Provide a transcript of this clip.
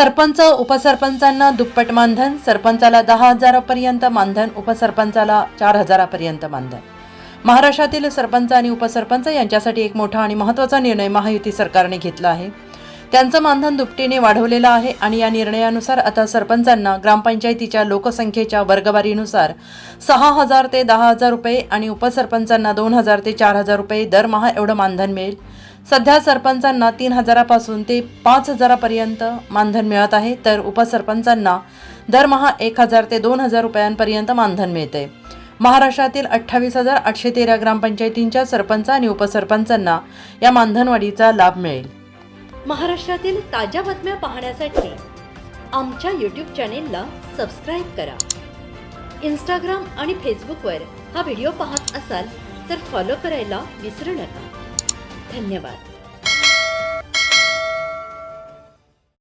सरपंच उपसरपंचांना दुप्पट मानधन सरपंचाला दहा हजारापर्यंत मानधन उपसरपंचाला चार हजारापर्यंत मानधन. महाराष्ट्रातील सरपंच आणि उपसरपंच यांच्यासाठी एक मोठा आणि महत्त्वाचा निर्णय महायुती सरकारने घेतला आहे. त्यांचं मानधन दुपटीने वाढवलेलं आहे आणि या निर्णयानुसार आता सरपंचांना ग्रामपंचायतीच्या लोकसंख्येच्या वर्गवारीनुसार सहा हजार ते दहा हजार रुपये आणि उपसरपंचांना दोन हजार ते चार हजार रुपये दरमहा एवढं मानधन मिळेल. सध्या सरपंचांना तीन हजारापासून ते पाच हजारापर्यंत मानधन मिळत आहे तर उपसरपंचांना दरमहा एक हजार ते दोन हजार रुपयांपर्यंत मानधन मिळते. महाराष्ट्रातील अठ्ठावीस हजार आठशे तेरा ग्रामपंचायतींच्या सरपंच आणि उपसरपंचांना या मानधनवाढीचा लाभ मिळेल. महाराष्ट्रातील ताज्या बातम्या पाहण्यासाठी आमच्या यूट्यूब चॅनेलला सबस्क्राईब करा. इंस्टाग्राम आणि फेसबुकवर हा व्हिडिओ पाहत असाल तर फॉलो करायला विसरू नका. धन्यवाद.